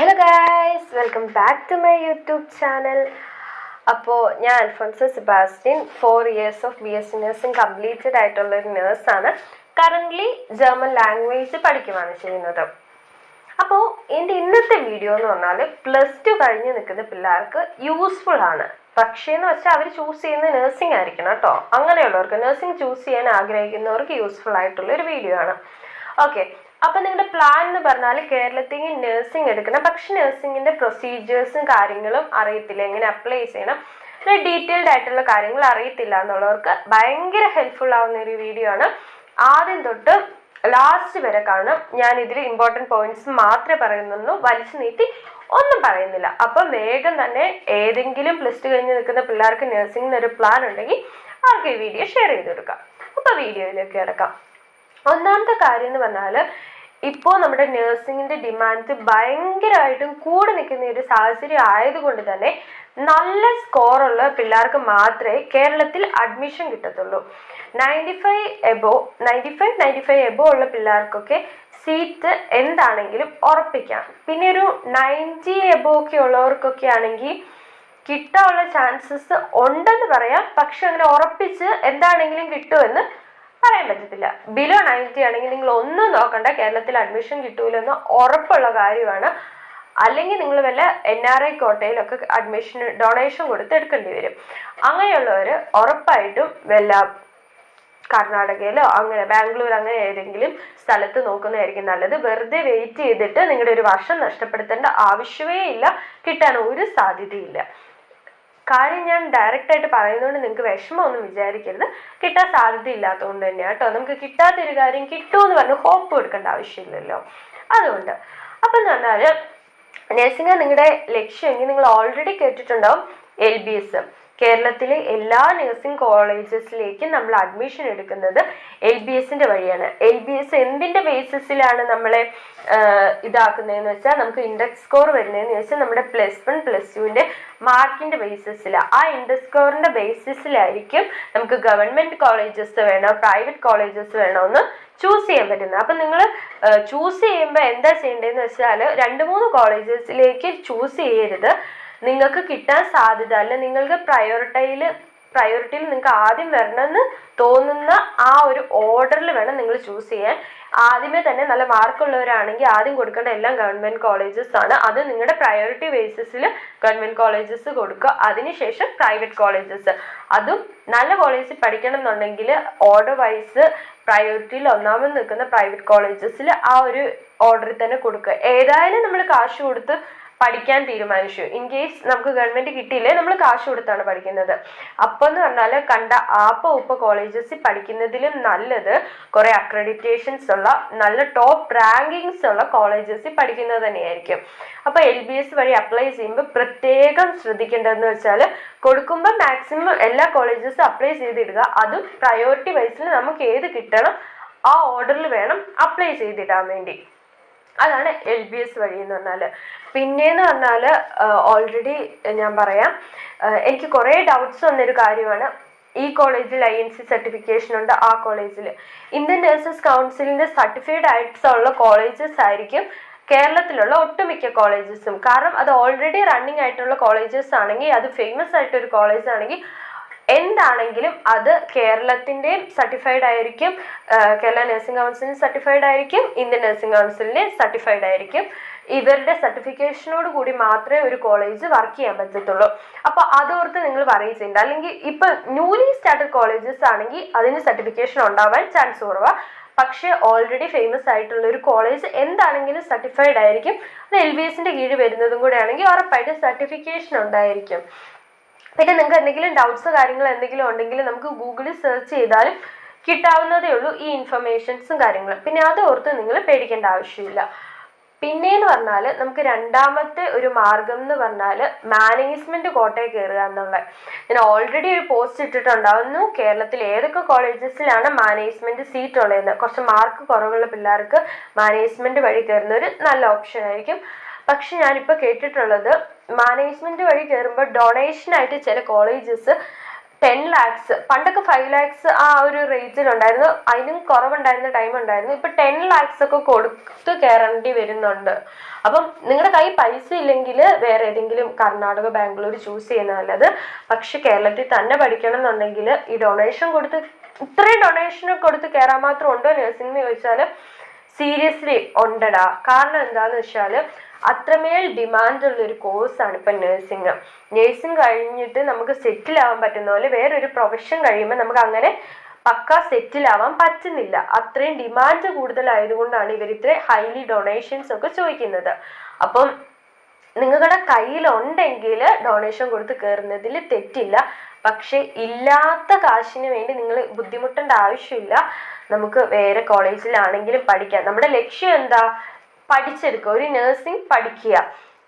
Hello guys welcome back to my YouTube channel അപ്പോൾ ഞാൻ Alphonso Sebastian four years of B S C nursing completed ആയിട്ടുള്ള ഒരു നേഴ്സാണ് currently German language പഠിക്കുവാണ് ചെയ്യുന്നത്. അപ്പോൾ എന്റെ ഇന്നത്തെ വീഡിയോ എന്ന് പറഞ്ഞാൽ പ്ലസ് ടു കഴിഞ്ഞ് നിൽക്കുന്ന പിള്ളേർക്ക് യൂസ്ഫുൾ ആണ്. പക്ഷേ എന്ന് വെച്ചാൽ അവർ ചൂസ് ചെയ്യുന്ന നഴ്സിംഗ് ആയിരിക്കണം കേട്ടോ. അങ്ങനെയുള്ളവർക്ക് നഴ്സിംഗ് ചൂസ് ചെയ്യാൻ ആഗ്രഹിക്കുന്നവർക്ക് യൂസ്ഫുൾ ആയിട്ടുള്ള ഒരു വീഡിയോ ആണ്. ഓക്കെ അപ്പം നിങ്ങളുടെ പ്ലാൻ എന്ന് പറഞ്ഞാൽ കേരളത്തിൽ നഴ്സിംഗ് എടുക്കണം. പക്ഷെ നഴ്സിംഗിന്റെ പ്രൊസീജിയേഴ്സും കാര്യങ്ങളും അറിയത്തില്ല. എങ്ങനെ അപ്ലൈ ചെയ്യണം? ഡീറ്റെയിൽഡ് ആയിട്ടുള്ള കാര്യങ്ങൾ അറിയത്തില്ല എന്നുള്ളവർക്ക് ഭയങ്കര ഹെൽപ്ഫുൾ ആവുന്ന ഒരു വീഡിയോ ആണ്. ആദ്യം തൊട്ട് ലാസ്റ്റ് വരെ കാണും. ഞാൻ ഇതിൽ ഇമ്പോർട്ടന്റ് പോയിന്റ്സ് മാത്രമേ പറയുന്നുള്ളൂ. വലിച്ചു നീട്ടി ഒന്നും പറയുന്നില്ല. അപ്പം വേഗം തന്നെ ഏതെങ്കിലും പ്ലസ് ടു കഴിഞ്ഞ് നിൽക്കുന്ന പിള്ളേർക്ക് നഴ്സിംഗിന് ഒരു പ്ലാൻ ഉണ്ടെങ്കിൽ അവർക്ക് ഈ വീഡിയോ ഷെയർ ചെയ്ത് കൊടുക്കാം. അപ്പോൾ വീഡിയോയിലേക്ക് കിടക്കാം. ഒന്നാമത്തെ കാര്യം എന്ന് പറഞ്ഞാൽ ഇപ്പോൾ നമ്മുടെ നഴ്സിംഗിന്റെ ഡിമാൻഡ് ഭയങ്കരമായിട്ടും കൂടി നിൽക്കുന്ന ഒരു സാഹചര്യം ആയതുകൊണ്ട് തന്നെ നല്ല സ്കോറുള്ള പിള്ളേർക്ക് മാത്രമേ കേരളത്തിൽ അഡ്മിഷൻ കിട്ടത്തുള്ളൂ. Ninety five above ninety five ninety five above ഉള്ള പിള്ളേർക്കൊക്കെ സീറ്റ് എന്താണെങ്കിലും ഉറപ്പിക്കാം. പിന്നെ ഒരു നയന്റി എബോ ഒക്കെ ഉള്ളവർക്കൊക്കെ ആണെങ്കിൽ കിട്ടാനുള്ള ചാൻസസ് ഉണ്ടെന്ന് പറയാം. പക്ഷെ അങ്ങനെ ഉറപ്പിച്ച് എന്താണെങ്കിലും കിട്ടുമെന്ന് പറയാൻ പറ്റത്തില്ല. ബിലോ നയന്റി ആണെങ്കിൽ നിങ്ങൾ ഒന്നും നോക്കണ്ട. കേരളത്തിൽ അഡ്മിഷൻ കിട്ടൂലെന്ന് ഉറപ്പുള്ള കാര്യമാണ്. അല്ലെങ്കിൽ നിങ്ങൾ വല്ല എൻ ആർ ഐ കോട്ടയിലൊക്കെ അഡ്മിഷൻ ഡൊണേഷൻ കൊടുത്ത് എടുക്കേണ്ടി വരും. അങ്ങനെയുള്ളവർ ഉറപ്പായിട്ടും വല്ല കർണാടകയിലോ അങ്ങനെ ബാംഗ്ലൂർ അങ്ങനെ ഏതെങ്കിലും സ്ഥലത്ത് നോക്കുന്നതായിരിക്കും നല്ലത്. വെറുതെ വെയിറ്റ് ചെയ്തിട്ട് നിങ്ങളുടെ ഒരു വർഷം നഷ്ടപ്പെടുത്തേണ്ട ആവശ്യമേ ഇല്ല. കിട്ടാൻ ഒരു സാധ്യതയില്ല. കാര്യം ഞാൻ ഡയറക്റ്റ് ആയിട്ട് പറയുന്നതുകൊണ്ട് നിങ്ങൾക്ക് വിഷമമൊന്നും വിചാരിക്കരുത്. കിട്ടാൻ സാധ്യത ഇല്ലാത്തതുകൊണ്ട് തന്നെയാണ് കേട്ടോ നമുക്ക് കിട്ടാത്തൊരു കാര്യം കിട്ടുമെന്ന് പറഞ്ഞ് ഹോപ്പ് കൊടുക്കേണ്ട ആവശ്യമില്ലല്ലോ. അതുകൊണ്ട് അപ്പം എന്ന് പറഞ്ഞാൽ നഴ്സിംഗ് നിങ്ങളുടെ ലക്ഷ്യമെങ്കിൽ നിങ്ങൾ ഓൾറെഡി കേട്ടിട്ടുണ്ടാവും എൽ ബി എസ് കേരളത്തിലെ എല്ലാ നഴ്സിംഗ് കോളേജസിലേക്കും നമ്മൾ അഡ്മിഷൻ എടുക്കുന്നത് എൽ ബി എസിന്റെ വഴിയാണ്. എൽ ബി എസ് എന്തിന്റെ ബേസിസിലാണ് നമ്മളെ ഇതാക്കുന്നതെന്ന് വെച്ചാൽ നമുക്ക് ഇൻഡെക്സ് സ്കോർ വരുന്നതെന്ന് വെച്ചാൽ നമ്മുടെ പ്ലസ് വൺ പ്ലസ് ടുവിന്റെ മാർക്കിന്റെ ബേസിസിലാണ് ആ ഇൻഡെക്സ് സ്കോറിന്റെ ബേസിസിലായിരിക്കും നമുക്ക് ഗവൺമെന്റ് കോളേജസ് വേണോ പ്രൈവറ്റ് കോളേജസ് വേണോ എന്ന് ചൂസ് ചെയ്യാൻ പറ്റുന്നത്. അപ്പം നിങ്ങൾ ചൂസ് ചെയ്യുമ്പോൾ എന്താ ചെയ്യേണ്ടതെന്ന് വെച്ചാൽ രണ്ട് മൂന്ന് കോളേജസിലേക്ക് ചൂസ് ചെയ്യരുത്. നിങ്ങൾക്ക് കിട്ടാൻ സാധ്യത അല്ല നിങ്ങൾക്ക് പ്രയോറിറ്റിയിൽ പ്രയോറിറ്റിയിൽ നിങ്ങൾക്ക് ആദ്യം വരണമെന്ന് തോന്നുന്ന ആ ഒരു ഓർഡറിൽ വേണം നിങ്ങൾ ചൂസ് ചെയ്യാൻ. ആദ്യമേ തന്നെ നല്ല മാർക്കുള്ളവരാണെങ്കിൽ ആദ്യം കൊടുക്കേണ്ട എല്ലാം ഗവൺമെന്റ് കോളേജസ് ആണ്. അത് നിങ്ങളുടെ പ്രയോറിറ്റി ബേസിസിൽ ഗവൺമെന്റ് കോളേജസ് കൊടുക്കുക. അതിനുശേഷം പ്രൈവറ്റ് കോളേജസ് അതും നല്ല കോളേജിൽ പഠിക്കണം എന്നുണ്ടെങ്കിൽ ഓർഡർ വൈസ് പ്രയോറിറ്റിയിൽ ഒന്നാമത് നിൽക്കുന്ന പ്രൈവറ്റ് കോളേജസിൽ ആ ഒരു ഓർഡറിൽ തന്നെ കൊടുക്കുക. ഏതായാലും നമ്മൾ കാശ് കൊടുത്ത് പഠിക്കാൻ തീരുമാനിച്ചു. ഇൻ കേസ് നമുക്ക് ഗവൺമെന്റ് കിട്ടിയില്ലേ നമ്മൾ കാശ് കൊടുത്താണ് പഠിക്കുന്നത്. അപ്പൊ എന്ന് പറഞ്ഞാൽ കണ്ട ആപ്പ ഉപ്പ കോളേജസിൽ പഠിക്കുന്നതിലും നല്ലത് കുറെ അക്രഡിറ്റേഷൻസ് ഉള്ള നല്ല ടോപ്പ് റാങ്കിങ്സ് ഉള്ള കോളേജസിൽ പഠിക്കുന്നത് തന്നെയായിരിക്കും. അപ്പൊ എൽ ബി എസ് വഴി അപ്ലൈ ചെയ്യുമ്പോൾ പ്രത്യേകം ശ്രദ്ധിക്കേണ്ടതെന്ന് വെച്ചാൽ കൊടുക്കുമ്പോൾ മാക്സിമം എല്ലാ കോളേജസും അപ്ലൈ ചെയ്തിടുക. അതും പ്രയോറിറ്റി വൈസിൽ നമുക്ക് ഏത് കിട്ടണം ആ ഓർഡറിൽ വേണം അപ്ലൈ ചെയ്തിടാൻ വേണ്ടി. അതാണ് എൽ ബി എസ് വഴി എന്ന് പറഞ്ഞാൽ പിന്നെയെന്ന് പറഞ്ഞാൽ ഓൾറെഡി ഞാൻ പറയാം. എനിക്ക് കുറേ ഡൗട്ട്സ് വന്നൊരു കാര്യമാണ്. ഈ കോളേജിൽ ഐ എൻ സി സർട്ടിഫിക്കേഷൻ ഉണ്ട് ആ കോളേജിൽ. ഇന്ത്യൻ നഴ്സസ് കൗൺസിലിന്റെ സർട്ടിഫൈഡ് ആയിട്ട്സ് ഉള്ള കോളേജസ് ആയിരിക്കും കേരളത്തിലുള്ള ഒട്ടുമിക്ക കോളേജസും കാരണം അത് ഓൾറെഡി റണ്ണിങ് ആയിട്ടുള്ള കോളേജസ് ആണെങ്കിൽ അത് ഫേമസ് ആയിട്ടൊരു കോളേജ് ആണെങ്കിൽ എന്താണെങ്കിലും അത് കേരളത്തിന്റെയും സർട്ടിഫൈഡ് ആയിരിക്കും കേരള നഴ്സിംഗ് കൗൺസിലിന് സർട്ടിഫൈഡ് ആയിരിക്കും ഇന്ത്യൻ നഴ്സിംഗ് കൗൺസിലിന് സർട്ടിഫൈഡ് ആയിരിക്കും. ഇവരുടെ സർട്ടിഫിക്കേഷനോട് കൂടി മാത്രമേ ഒരു കോളേജ് വർക്ക് ചെയ്യാൻ പറ്റത്തുള്ളൂ. അപ്പോൾ അതോർത്ത് നിങ്ങൾ ചെയ്യേണ്ട. അല്ലെങ്കിൽ ഇപ്പൊ ന്യൂലി സ്റ്റാർട്ടഡ് കോളേജസ് ആണെങ്കിൽ അതിന് സർട്ടിഫിക്കേഷൻ ഉണ്ടാവാൻ ചാൻസ് കുറവാണ് പക്ഷേ ഓൾറെഡി ഫേമസ് ആയിട്ടുള്ള ഒരു കോളേജ് എന്താണെങ്കിലും സർട്ടിഫൈഡ് ആയിരിക്കും. അത് എൽ ബി എസിന്റെ കീഴിൽ വരുന്നതും കൂടെ ആണെങ്കിൽ ഉറപ്പായിട്ട് സർട്ടിഫിക്കേഷൻ ഉണ്ടായിരിക്കും. പിന്നെ നിങ്ങൾക്ക് എന്തെങ്കിലും ഡൗട്ട്സ് കാര്യങ്ങൾ എന്തെങ്കിലും ഉണ്ടെങ്കിൽ നമുക്ക് ഗൂഗിളിൽ സെർച്ച് ചെയ്താലും കിട്ടാവുന്നതേ ഉള്ളൂ ഈ ഇൻഫർമേഷൻസും കാര്യങ്ങളും. പിന്നെ അത് ഓർത്ത് നിങ്ങൾ പേടിക്കേണ്ട ആവശ്യമില്ല. പിന്നെയെന്ന് പറഞ്ഞാൽ നമുക്ക് രണ്ടാമത്തെ ഒരു മാർഗം എന്ന് പറഞ്ഞാൽ മാനേജ്മെന്റ് കോട്ടയിൽ കയറുക എന്നുള്ളത്. ഞാൻ ഓൾറെഡി ഒരു പോസ്റ്റ് ഇട്ടിട്ടുണ്ടാവുന്നു കേരളത്തിൽ ഏതൊക്കെ കോളേജസിലാണ് മാനേജ്മെന്റ് സീറ്റ് ഉള്ളതെന്ന്. കുറച്ച് മാർക്ക് കുറവുള്ള പിള്ളേർക്ക് മാനേജ്മെന്റ് വഴി കയറുന്ന ഒരു നല്ല ഓപ്ഷൻ ആയിരിക്കും. പക്ഷെ ഞാനിപ്പോൾ കേട്ടിട്ടുള്ളത് മാനേജ്മെന്റ് വഴി കയറുമ്പോൾ ഡൊണേഷനായിട്ട് ചില കോളേജസ് ടെൻ ലാക്സ് പണ്ടൊക്കെ ഫൈവ് ലാക്സ് ആ ഒരു റേറ്റിലുണ്ടായിരുന്നു അതിനും കുറവുണ്ടായിരുന്ന ടൈം ഉണ്ടായിരുന്നു. ഇപ്പൊ ടെൻ ലാക്സ് ഒക്കെ കൊടുത്ത് കയറേണ്ടി വരുന്നുണ്ട്. അപ്പം നിങ്ങളുടെ കയ്യിൽ പൈസ ഇല്ലെങ്കിൽ വേറെ ഏതെങ്കിലും കർണാടക ബാംഗ്ലൂർ ചൂസ് ചെയ്യുന്ന നല്ലത്. പക്ഷെ കേരളത്തിൽ തന്നെ പഠിക്കണം എന്നുണ്ടെങ്കിൽ ഈ ഡൊണേഷൻ കൊടുത്ത് ഇത്രയും ഡൊണേഷൻ കൊടുത്ത് കയറാൻ മാത്രം ഉണ്ടോ നഴ്സിംഗ് എന്ന് ചോദിച്ചാൽ സീരിയസ്ലി ഉണ്ടടാ. കാരണം എന്താന്ന് വെച്ചാൽ അത്രമേൽ ഡിമാൻഡ് ഉള്ള ഒരു കോഴ്സാണ് ഇപ്പം നഴ്സിംഗ്. നഴ്സിംഗ് കഴിഞ്ഞിട്ട് നമുക്ക് സെറ്റിൽ ആവാൻ പറ്റുന്ന പോലെ വേറൊരു പ്രൊഫഷൻ കഴിയുമ്പോൾ നമുക്ക് അങ്ങനെ പക്ക സെറ്റിൽ ആവാൻ പറ്റുന്നില്ല. അത്രയും ഡിമാൻഡ് കൂടുതലായതുകൊണ്ടാണ് ഇവർ ഇത്ര ഹൈലി ഡൊണേഷൻസ് ഒക്കെ ചോദിക്കുന്നത്. അപ്പം നിങ്ങളുടെ കയ്യിലുണ്ടെങ്കിൽ ഡൊണേഷൻ കൊടുത്ത് കയറുന്നതിൽ തെറ്റില്ല. പക്ഷെ ഇല്ലാത്ത കാശിന് വേണ്ടി നിങ്ങൾ ബുദ്ധിമുട്ടേണ്ട ആവശ്യമില്ല. നമുക്ക് വേറെ കോളേജിലാണെങ്കിലും പഠിക്കാം. നമ്മുടെ ലക്ഷ്യം എന്താ? പഠിച്ചെടുക്കുക. ഒരു നഴ്സിംഗ് പഠിക്കുക.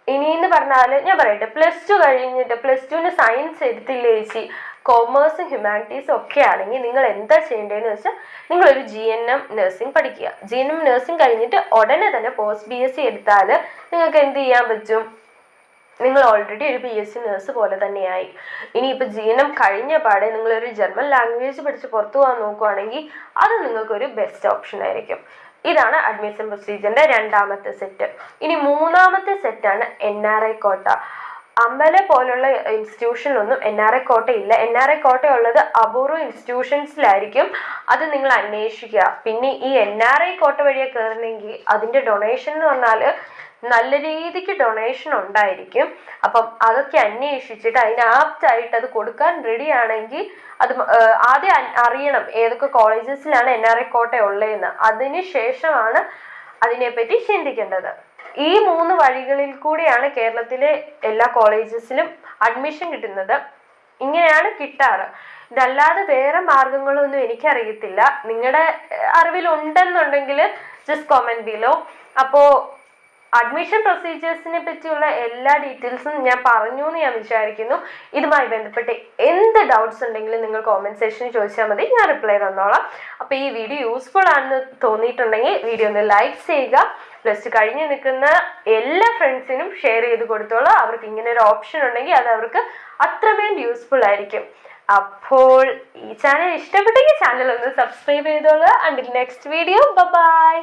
ഇനിയെന്ന് പറഞ്ഞാൽ ഞാൻ പറയട്ടെ പ്ലസ് ടു കഴിഞ്ഞിട്ട് പ്ലസ് ടുവിന് സയൻസ് എടുത്തില്ല ചേച്ചി? കോമേഴ്സും ഹ്യൂമാനിറ്റീസും ഒക്കെ ആണെങ്കിൽ നിങ്ങൾ എന്താ ചെയ്യേണ്ടതെന്ന് വെച്ചാൽ നിങ്ങളൊരു ജി എൻ എം നഴ്സിംഗ് പഠിക്കുക. ജി എൻ എം നഴ്സിംഗ് കഴിഞ്ഞിട്ട് ഉടനെ തന്നെ പോസ്റ്റ് ബി എസ് സി എടുത്താൽ നിങ്ങൾക്ക് എന്ത് ചെയ്യാൻ പറ്റും? നിങ്ങൾ ഓൾറെഡി ഒരു ബി എസ് സി നേഴ്സ് പോലെ തന്നെയായി. ഇനി എൻ എം കഴിഞ്ഞ പാടെ നിങ്ങളൊരു ജർമ്മൻ ലാംഗ്വേജ് പഠിച്ച് പുറത്തു പോകാൻ നോക്കുവാണെങ്കിൽ അത് നിങ്ങൾക്കൊരു ബെസ്റ്റ് ഓപ്ഷൻ ആയിരിക്കും. ഇതാണ് അഡ്മിഷൻ പ്രൊസീജിയറിന്റെ രണ്ടാമത്തെ സെറ്റ് ഇനി മൂന്നാമത്തെ സെറ്റാണ് എൻ ആർ ഐ കോട്ട. അമ്പല പോലുള്ള ഇൻസ്റ്റിറ്റ്യൂഷനിലൊന്നും എൻ ആർ ഐ കോട്ട ഇല്ല എൻ ആർ ഐ കോട്ട ഉള്ളത് അപൂർവ ഇൻസ്റ്റിറ്റ്യൂഷൻസിലായിരിക്കും അത് നിങ്ങൾ അന്വേഷിക്കുക. പിന്നെ ഈ എൻ ആർ ഐ കോട്ട വഴിയെ കയറണമെങ്കിൽ അതിന്റെ ഡൊണേഷൻ എന്ന് പറഞ്ഞാൽ നല്ല രീതിക്ക് ഡൊണേഷൻ ഉണ്ടായിരിക്കും. അപ്പം അതൊക്കെ അന്വേഷിച്ചിട്ട് അതിന് ആപ്റ്റ് ആയിട്ട് അത് കൊടുക്കാൻ റെഡി ആണെങ്കിൽ അത് ആദ്യം അറിയണം ഏതൊക്കെ കോളേജസിലാണ് എൻ ആർ ഐ കോട്ട ഉള്ളതെന്ന് അതിന് ശേഷമാണ് അതിനെപ്പറ്റി ചിന്തിക്കേണ്ടത്. ഈ മൂന്ന് വഴികളിൽ കൂടിയാണ് കേരളത്തിലെ എല്ലാ കോളേജസിലും അഡ്മിഷൻ കിട്ടുന്നത്. ഇങ്ങനെയാണ് കിട്ടാറ്. ഇതല്ലാതെ വേറെ മാർഗങ്ങളൊന്നും എനിക്കറിയത്തില്ല. നിങ്ങളുടെ അറിവിലുണ്ടെന്നുണ്ടെങ്കിൽ ജസ്റ്റ് കോമെന്റ് ബിലോ അപ്പോൾ അഡ്മിഷൻ പ്രൊസീജിയേഴ്സിനെ പറ്റിയുള്ള എല്ലാ ഡീറ്റെയിൽസും ഞാൻ പറഞ്ഞു എന്ന് ഞാൻ വിചാരിക്കുന്നു. ഇതുമായി ബന്ധപ്പെട്ട് എന്ത് ഡൗട്ട്സ് ഉണ്ടെങ്കിലും നിങ്ങൾ കോമെന്റ് സെക്ഷനിൽ ചോദിച്ചാൽ മതി. ഞാൻ റിപ്ലൈ തന്നോളാം. അപ്പോൾ ഈ വീഡിയോ യൂസ്ഫുൾ ആണെന്ന് തോന്നിയിട്ടുണ്ടെങ്കിൽ വീഡിയോ ഒന്ന് ലൈക്ക് ചെയ്യുക. പ്ലസ് ടു കഴിഞ്ഞ് നിൽക്കുന്ന എല്ലാ ഫ്രണ്ട്സിനും ഷെയർ ചെയ്ത് കൊടുത്തോളൂ. അവർക്ക് ഇങ്ങനെ ഒരു ഓപ്ഷൻ ഉണ്ടെങ്കിൽ അത് അവർക്ക് അത്രമേൽ യൂസ്ഫുൾ ആയിരിക്കും. അപ്പോൾ ഈ ചാനൽ ഇഷ്ടപ്പെട്ടെങ്കിൽ ചാനൽ ഒന്ന് സബ്സ്ക്രൈബ് ചെയ്തോളൂ അണ്ടിൽ നെക്സ്റ്റ് വീഡിയോ ബൈ